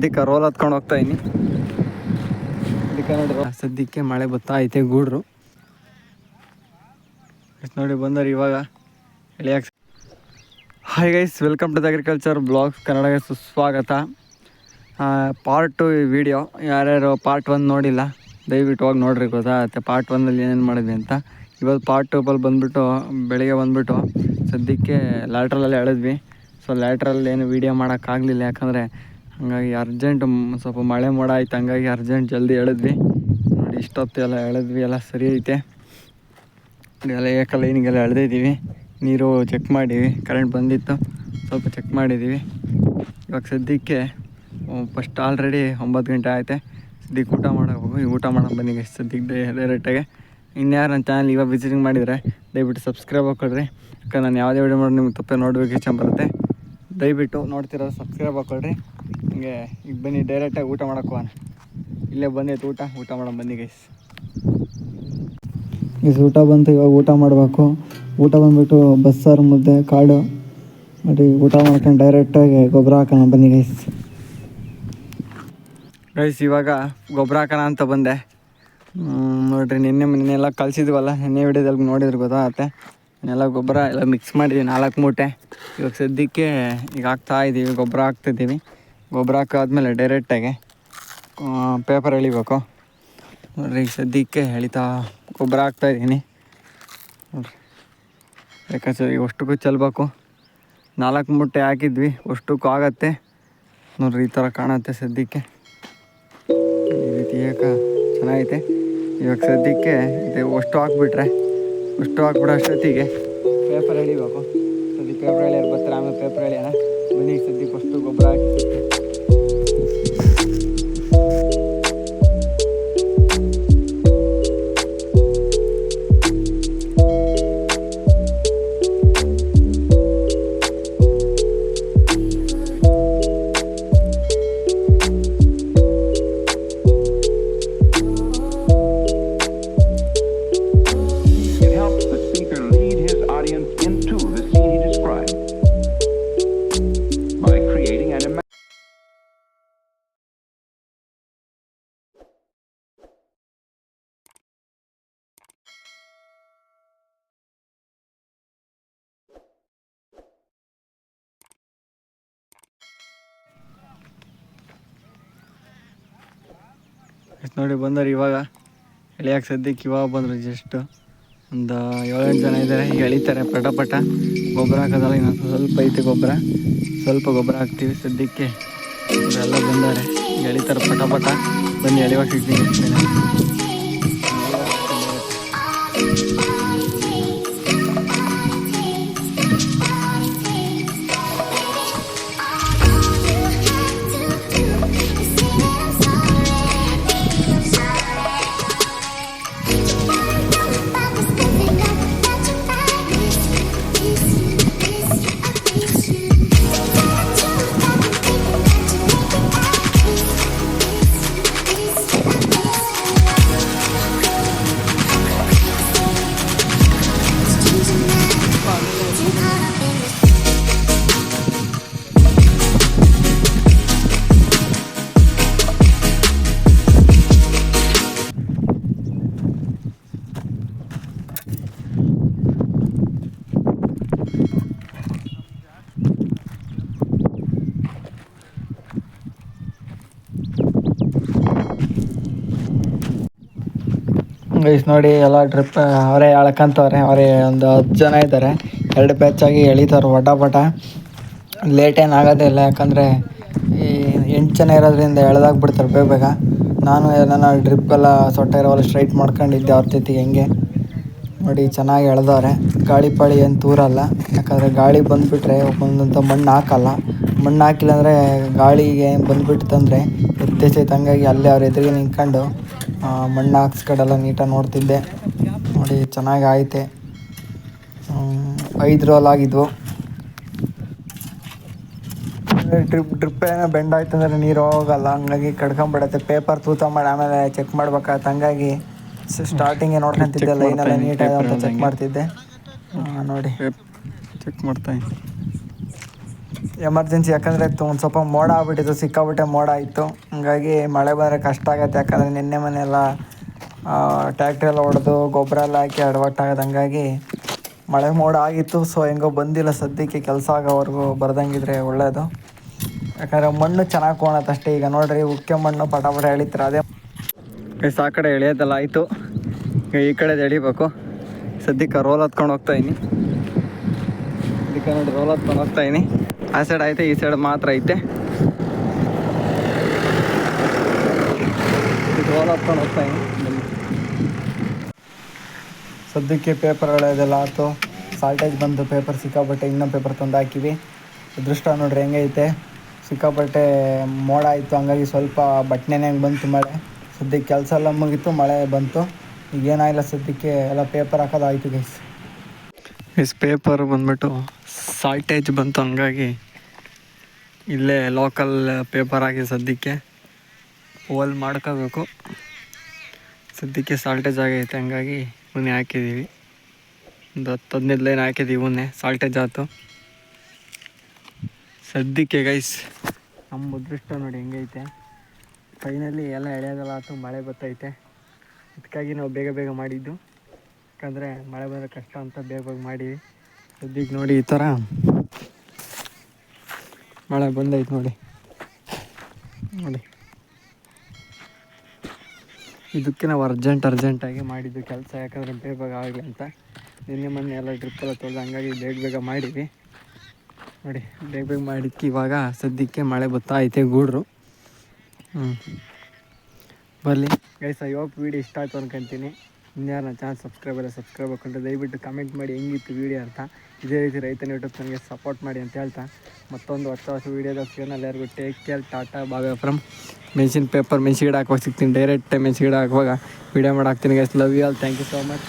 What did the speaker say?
ಸದ್ಯಕ್ಕೆ ರೋಲ್ ಹತ್ಕೊಂಡು ಹೋಗ್ತಾ ಇದೀನಿ. ಸದ್ಯಕ್ಕೆ ಮಳೆ ಬತ್ತಾ ಐತೆ ಗೂಡ್ರು. ನೋಡಿ ಬಂದರು ಇವಾಗ. ಎಳಿಯಾಕ hi guys welcome to the agriculture blogs ಕನ್ನಡಗೆ ಸುಸ್ವಾಗತ. ಪಾರ್ಟ್ ಟು ವಿಡಿಯೋ ಯಾರ್ಯಾರು ಪಾರ್ಟ್ ಒನ್ ನೋಡಿಲ್ಲ, ದಯವಿಟ್ಟು ಹೋಗಿ ನೋಡ್ರಿ ಗೊತ್ತಾಗುತ್ತೆ. ಪಾರ್ಟ್ ಒನ್ನಲ್ಲಿ ಏನೇನು ಮಾಡಿದ್ವಿ ಅಂತ. ಇವತ್ತು ಪಾರ್ಟ್ ಟೂಬಲ್ಲಿ ಬಂದುಬಿಟ್ಟು, ಬೆಳಿಗ್ಗೆ ಬಂದುಬಿಟ್ಟು ಸದ್ಯಕ್ಕೆ ಲ್ಯಾಟ್ರಲ್ಲಿ ಎಳೆದ್ವಿ. ಸೊ ಲ್ಯಾಟ್ರಲ್ಲಿ ಏನು ವೀಡಿಯೋ ಮಾಡೋಕ್ಕಾಗಲಿಲ್ಲ ಯಾಕಂದರೆ ಹಾಗಾಗಿ ಅರ್ಜೆಂಟ್ ಸ್ವಲ್ಪ ಮಳೆ ಮೋಡ ಆಯ್ತು, ಹಂಗಾಗಿ ಅರ್ಜೆಂಟ್ ಜಲ್ದಿ ಎಳೆದ್ವಿ. ನೋಡಿ ಇಷ್ಟೊತ್ತು ಎಲ್ಲ ಎಳೆದ್ವಿ, ಎಲ್ಲ ಸರಿ ಐತೆ. ಎಲ್ಲ ಏಕ ಲೈನಿಗೆಲ್ಲ ಎಳೆದಿದ್ದೀವಿ ನೀರು ಚೆಕ್ ಮಾಡೀವಿ ಕರೆಂಟ್ ಬಂದಿತ್ತು, ಸ್ವಲ್ಪ ಚೆಕ್ ಮಾಡಿದ್ದೀವಿ ಇವಾಗ ಸದ್ಯಕ್ಕೆ ಫಸ್ಟ್ ಆಲ್ರೆಡಿ ಒಂಬತ್ತು ಗಂಟೆ ಆಯ್ತೆ. ಸದ್ಯಕ್ಕೆ ಊಟ ಮಾಡೋಕೆ ಹೋಗಿ, ಊಟ ಮಾಡೋಕೆ ಬನ್ನಿ ಸದ್ಯಕ್ಕೆ ಡೈರೆಕ್ಟಾಗಿ ಇನ್ಯಾರು ನನ್ನ ಚಾನಲ್ ಇವಾಗ ವಿಸಿಟಿಂಗ್ ಮಾಡಿದರೆ, ದಯವಿಟ್ಟು ಸಬ್ಸ್ಕ್ರೈಬ್ ಹಾಕೊಳ್ರಿ. ಯಾಕಂದ್ರೆ ನಾನು ಯಾವುದೇ ವಿಡಿಯೋ ಮಾಡಿ ನಿಮ್ಗೆ ತಪ್ಪೇ ಇಷ್ಟ ಬರುತ್ತೆ. ದಯವಿಟ್ಟು ನೋಡ್ತಿರೋದು ಸಬ್ಸ್ಕ್ರೈಬ್ ಹಾಕೊಳ್ರಿ. ಹಂಗೆ, ಈಗ ಬನ್ನಿ ಡೈರೆಕ್ಟಾಗಿ ಊಟ ಮಾಡೋಕೆ ಹೋಗೋಣ. ಇಲ್ಲೇ ಬಂದೈತೆ ಊಟ ಊಟ ಮಾಡೋಣ ಬನ್ನಿ ಗೈಸ್ ಈಗ ಊಟ ಬಂತು, ಇವಾಗ ಊಟ ಮಾಡಬೇಕು. ಊಟ ಬಂದ್ಬಿಟ್ಟು ಬಸ್ಸಾರು ಮುದ್ದೆ ಕಾಳು ನೋಡಿ ಊಟ ಮಾಡ್ಕೊಂಡು ಡೈರೆಕ್ಟಾಗಿ ಗೊಬ್ಬರ ಹಾಕೋಣ ಬನ್ನಿ ಗೈಸ್ ಗೈಸ್ ಇವಾಗ ಗೊಬ್ಬರ ಹಾಕೋಣ ಅಂತ ಬಂದೆ. ನೋಡಿರಿ, ನಿನ್ನೆ ನಿನ್ನೆ ಎಲ್ಲ ಕಲಿಸಿದ್ವಲ್ಲ, ನಿನ್ನೆ ವಿಡಿಯೋದಲ್ಲಿ ನೋಡಿದ್ರೆ ಗೊತ್ತಾಗತ್ತೆ. ನೆಲ್ಲ ಗೊಬ್ಬರ ಎಲ್ಲ ಮಿಕ್ಸ್ ಮಾಡಿದ್ದೀವಿ ನಾಲ್ಕು ಮೂಟೆ. ಇವಾಗ ಸದ್ಯಕ್ಕೆ ಈಗ ಹಾಕ್ತಾ ಇದ್ದೀವಿ ಗೊಬ್ಬರ ಹಾಕ್ತಿದ್ದೀವಿ ಗೊಬ್ಬರ ಹಾಕಾದ್ಮೇಲೆ ಡೈರೆಕ್ಟಾಗಿ ಪೇಪರ್ ಎಳಿಬೇಕು. ನೋಡ್ರಿ ಈಗ ಸದ್ಯಕ್ಕೆ ಎಳಿತಾ ಗೊಬ್ಬರ ಹಾಕ್ತಾಯಿದ್ದೀನಿ ನೋಡ್ರಿ ಯಾಕಂದ್ರೆ ಈಗ ಅಷ್ಟಕ್ಕೂ ಚೆಲ್ಬೇಕು. ನಾಲ್ಕು ಮೂಟೆ ಹಾಕಿದ್ವಿ, ಅಷ್ಟಕ್ಕೂ ಆಗತ್ತೆ. ನೋಡ್ರಿ, ಈ ಥರ ಕಾಣುತ್ತೆ ಸದ್ಯಕ್ಕೆ. ಈ ರೀತಿ ಏಕ ಚೆನ್ನಾಗೈತೆ. ಇವಾಗ ಸದ್ಯಕ್ಕೆ ಇದು ಅಷ್ಟು ಹಾಕ್ಬಿಟ್ರೆ, ಅಷ್ಟು ಹಾಕ್ಬಿಡೋ ಅಷ್ಟೊತ್ತಿಗೆ ಪೇಪರ್ ಎಳಿಬೇಕು. ಸದ್ಯ ಪೇಪರ್ ಎಳಿಯೋರು ಬರ್ತಾರೆ ಆಮೇಲೆ ಪೇಪರ್ ಎಳಿಯೋಣ ಈಗ ಸದ್ಯಕ್ಕೆ ಅಷ್ಟು ಗೊಬ್ಬರ ಹಾಕಿ ಎಷ್ಟು ನೋಡಿ ಬಂದರು ಇವಾಗ. ಎಳಿಯಾಕೆ ಸದ್ಯಕ್ಕೆ ಇವಾಗ ಬಂದರು ಜಸ್ಟು ಒಂದು ಏಳೆಂಟು ಜನ ಇದ್ದಾರೆ ಈಗ ಎಳಿತಾರೆ ಪಟ ಪಟ ಗೊಬ್ಬರ ಹಾಕೋದಲ್ಲ ಇನ್ನೊಂದು ಸ್ವಲ್ಪ ಐತೆ ಗೊಬ್ಬರ. ಸ್ವಲ್ಪ ಗೊಬ್ಬರ ಹಾಕ್ತೀವಿ ಸದ್ಯಕ್ಕೆ. ಇವರೆಲ್ಲ ಬಂದಾರೆ ಎಳಿತಾರೆ ಪಟ ಪಟ ಬನ್ನಿ ಎಳಿವಾಗ ಸಿಗ್ತೀನಿ ಗೈಸ್ ನೋಡಿ ಎಲ್ಲ ಟ್ರಿಪ್ ಅವರೇ ಎಳ್ಕಂತವ್ರೆ ಅವರೇ ಒಂದು ಹತ್ತು ಜನ ಇದ್ದಾರೆ. ಎರಡು ಪ್ಯಾಚಾಗಿ ಎಳಿತಾರೆ ವಟ ಪಟ ಲೇಟ್ ಏನು ಆಗೋದೇ ಇಲ್ಲ, ಯಾಕಂದರೆ ಈ ಎಂಟು ಜನ ಇರೋದ್ರಿಂದ ಎಳ್ದಾಗ ಬಿಡ್ತಾರೆ ಬೇಗ ಬೇಗ. ನಾನು ನನ್ನ ಟ್ರಿಪ್ಪೆಲ್ಲ ಸೊಟ್ಟ ಇರೋಲ್ಲ ಸ್ಟ್ರೈಟ್ ಮಾಡ್ಕೊಂಡಿದ್ದೆ ಅವ್ರ ಜೊತೆಗೆ ಹೆಂಗೆ. ನೋಡಿ, ಚೆನ್ನಾಗಿ ಎಳ್ದವ್ರೆ. ಗಾಳಿ ಪಾಳಿ ಏನು ತೂರಲ್ಲ ಯಾಕಂದರೆ ಗಾಳಿ ಬಂದುಬಿಟ್ರೆ ಒಂದಂತ ಮಣ್ಣು ಹಾಕಲ್ಲ. ಮಣ್ಣು ಹಾಕಿಲ್ಲ ಅಂದರೆ ಗಾಳಿಗೆ ಬಂದುಬಿಡ್ತಂದರೆ ಎತ್ತೈತೆ ಹಂಗಾಗಿ ಅಲ್ಲೇ ಅವ್ರ ಎದುರಿಗೆ ನಿಂತ್ಕೊಂಡು ಮಣ್ಣು ಹಾಕ್ಸ್ಕಡೆಲ್ಲ ನೀಟಾಗಿ ನೋಡ್ತಿದ್ದೆ. ನೋಡಿ ಚೆನ್ನಾಗಿ ಆಯ್ತೆ. ಐದು ರೋಲ್ ಆಗಿದ್ವು. ಡ್ರಿಪ್ ಡ್ರಿಪ್ ಏನೋ ಬೆಂಡ್ ಆಯ್ತು ಅಂದರೆ ನೀರು ಹೋಗಲ್ಲ. ಹಂಗಾಗಿ ಕಡ್ಕೊಂಬಿಡತ್ತೆ. ಪೇಪರ್ ತೂತ ಮಾಡಿ ಆಮೇಲೆ ಚೆಕ್ ಮಾಡ್ಬೇಕಾಗತ್ತೆ. ಹಂಗಾಗಿ ಸ್ಟಾರ್ಟಿಂಗ್ ನೋಡ್ಕೊಂತಿದ್ದೆ ಲೈನೆಲ್ಲ ನೀಟಾಗಿ ಅಂತ ಚೆಕ್ ಮಾಡ್ತಿದ್ದೆ. ನೋಡಿ. ಚೆಕ್ ಮಾಡ್ತಾ ಎಮರ್ಜೆನ್ಸಿ, ಯಾಕಂದರೆ ಒಂದು ಸ್ವಲ್ಪ ಮೋಡ ಆಗ್ಬಿಟ್ಟಿತ್ತು ಸಿಕ್ಕಾಬಿಟ್ಟೆ ಮೋಡ ಇತ್ತು ಹಂಗಾಗಿ ಮಳೆ ಬಂದರೆ ಕಷ್ಟ ಆಗುತ್ತೆ, ಯಾಕಂದರೆ ನಿನ್ನೆ ಮನೆಯೆಲ್ಲ ಟ್ಯಾಕ್ಟ್ರಿ ಎಲ್ಲ ಹೊಡೆದು ಗೊಬ್ಬರ ಎಲ್ಲ ಹಾಕಿ ಅಡವಟ್ಟಾಗದು ಹಂಗಾಗಿ ಮಳೆ ಮೋಡ ಆಗಿತ್ತು. ಸೊ ಹೆಂಗೋ ಬಂದಿಲ್ಲ ಸದ್ಯಕ್ಕೆ ಕೆಲಸ ಆಗೋವರೆಗೂ ಬರ್ದಂಗಿದ್ರೆ ಒಳ್ಳೆಯದು ಯಾಕಂದರೆ ಮಣ್ಣು ಚೆನ್ನಾಗಿ ಕೋಣತ್ತಷ್ಟೇ ಈಗ ನೋಡ್ರಿ, ಉಕ್ಕೆ ಮಣ್ಣು ಪಟಾಪಟ ಪಟ ಎಳಿತಾರೆ, ಅದೇ ಆ ಕಡೆ ಎಳೆಯೋದೆಲ್ಲ ಆಯಿತು. ಈಗ ಈ ಕಡೆ ಎಳಿಬೇಕು. ಸದ್ಯಕ್ಕೆ ರೋಲ್ ಹತ್ಕೊಂಡು ಹೋಗ್ತಾಯಿನಿ ಸದ್ಯಕ್ಕೆ ನೋಡಿ ರೋಲ್ ಹತ್ಕೊಂಡು ಹೋಗ್ತಾ ಇದೀನಿ. ಆ ಸೈಡ್ ಐತೆ, ಈ ಸೈಡ್ ಮಾತ್ರ ಐತೆ. ಹೋಗ್ತಾ ಸದ್ಯಕ್ಕೆ ಪೇಪರ್ ಎಳೆಯೋದೆಲ್ಲ ಆಯ್ತು ಸಾಲ್ಟೇಜ್ ಬಂತು ಪೇಪರ್ ಸಿಕ್ಕಾಪಟ್ಟೆ ಇನ್ನೊಂದು ಪೇಪರ್ ತಂದು ಹಾಕಿವಿ. ಅದೃಷ್ಟ ನೋಡ್ರಿ ಹೆಂಗೈತೆ ಸಿಕ್ಕಾಪಟ್ಟೆ ಮೋಡ ಆಯಿತು, ಹಂಗಾಗಿ ಸ್ವಲ್ಪ ಬಟ್ನೆನೇ ಹಂಗೆ ಬಂತು ಮಳೆ. ಸದ್ಯಕ್ಕೆ ಕೆಲಸ ಎಲ್ಲ ಮುಗೀತು, ಮಳೆ ಬಂತು. ಈಗ ಏನಾಗಿಲ್ಲ ಸದ್ಯಕ್ಕೆ, ಎಲ್ಲ ಪೇಪರ್ ಹಾಕೋದು ಗೈಸ್ ಗೈಸ್ ಪೇಪರ್ ಬಂದ್ಬಿಟ್ಟು ಸಾಲ್ಟೇಜ್ ಬಂತು ಹಂಗಾಗಿ. ಇಲ್ಲೇ ಲೋಕಲ್ ಪೇಪರ್ ಆಗಿ ಸದ್ಯಕ್ಕೆ ಹೋಲ್ ಮಾಡ್ಕೋಬೇಕು. ಸದ್ಯಕ್ಕೆ ಸಾಲ್ಟೇಜ್ ಆಗೈತೆ ಹಂಗಾಗಿ ಇವನ್ನೇ ಹಾಕಿದ್ದೀವಿ. ಒಂದು ಹತ್ತು ಹದಿನೈದು ಲೈನ್ ಹಾಕಿದ್ದೀವಿ ಇವನ್ನೇ ಸಾಲ್ಟೇಜ್ ಆಯ್ತು. ಸದ್ಯಕ್ಕೆ ಗೈಸ್ ನಮ್ಮ ಅದೃಷ್ಟ ನೋಡಿ ಹೆಂಗೈತೆ. ಫೈನಲಿ ಎಲ್ಲ ಎಳೆಯೋದಲ್ಲ ಆಯ್ತು, ಮಳೆ ಬರ್ತೈತೆ ಅದಕ್ಕಾಗಿ ನಾವು ಬೇಗ ಬೇಗ ಮಾಡಿದ್ದು. ಯಾಕಂದರೆ ಮಳೆ ಬಂದರೆ ಕಷ್ಟ ಅಂತ ಬೇಗ ಬೇಗ ಮಾಡಿ ಸದ್ಯಕ್ಕೆ ನೋಡಿ ಈ ಥರ ಮಳೆ ಬಂದೈತೆ ನೋಡಿ. ನೋಡಿ. ಇದಕ್ಕೆ ನಾವು ಅರ್ಜೆಂಟ್ ಅರ್ಜೆಂಟಾಗಿ ಮಾಡಿದ್ದು ಕೆಲಸ, ಯಾಕಂದರೆ ಬೇಗ ಬೇಗ ಆಗಲಿ ಅಂತ. ನಿನ್ನೆ, ಮೊನ್ನೆ ಎಲ್ಲ ಡ್ರಿಪ್ ಎಲ್ಲ ತೊಳೆದು ಹಂಗಾಗಿ ಬೇಗ ಬೇಗ ಮಾಡೀವಿ ನೋಡಿ, ಬೇಗ ಬೇಗ ಮಾಡಿದ್ದಕ್ಕೆ ಇವಾಗ ಸದ್ಯಕ್ಕೆ ಮಳೆ ಬರ್ತಾ ಐತೆ ಗೂಡ್ರು. ಹ್ಞೂ ಬರಲಿ. ಗೈಸ ಹೋಪ್ ವೀಡಿಯೋ ಇಷ್ಟ ಆಯ್ತು ಅನ್ಕೊಂತೀನಿ. ಇನ್ಯಾರು ನನ್ನ ಚಾನಲ್ ಸಬ್ಸ್ಕ್ರೈಬ್ ಇಲ್ಲ ಸಬ್ಸ್ಕ್ರೈಬ್ ಹಾಕೊಂಡ್ರೆ ದಯವಿಟ್ಟು ಕಮೆಂಟ್ ಮಾಡಿ ಹೆಂಗಿತ್ತು ವೀಡಿಯೋ ಅಂತ. ಇದೇ ರೀತಿ ರೈತನ ಯೂಟ್ಯೂಬ್ ನನಗೆ ಸಪೋರ್ಟ್ ಮಾಡಿ ಅಂತ ಹೇಳ್ತಾ. ಮತ್ತೊಂದು ಹೊಸ ಹೊಸ ವೀಡಿಯೋದಾಗ ಸಿಗೋಣ ಎಲ್ಲರಿಗೂ ಟೇಕ್ ಕೇರ್ ಟಾಟಾ ಬಾಬೆ ಫ್ರಮ್ ಮೆಣಸಿನ ಪೇಪರ್ ಮೆಣಸಿ ಗಿಡ ಹಾಕುವಾಗ ಸಿಗ್ತೀನಿ. ಡೈರೆಕ್ಟ್ ಮೆಣಸಿ ಗಿಡ ಹಾಕುವಾಗ ವೀಡಿಯೋ ಮಾಡಿ ಹಾಕ್ತೀನಿ guys love you all thank you so much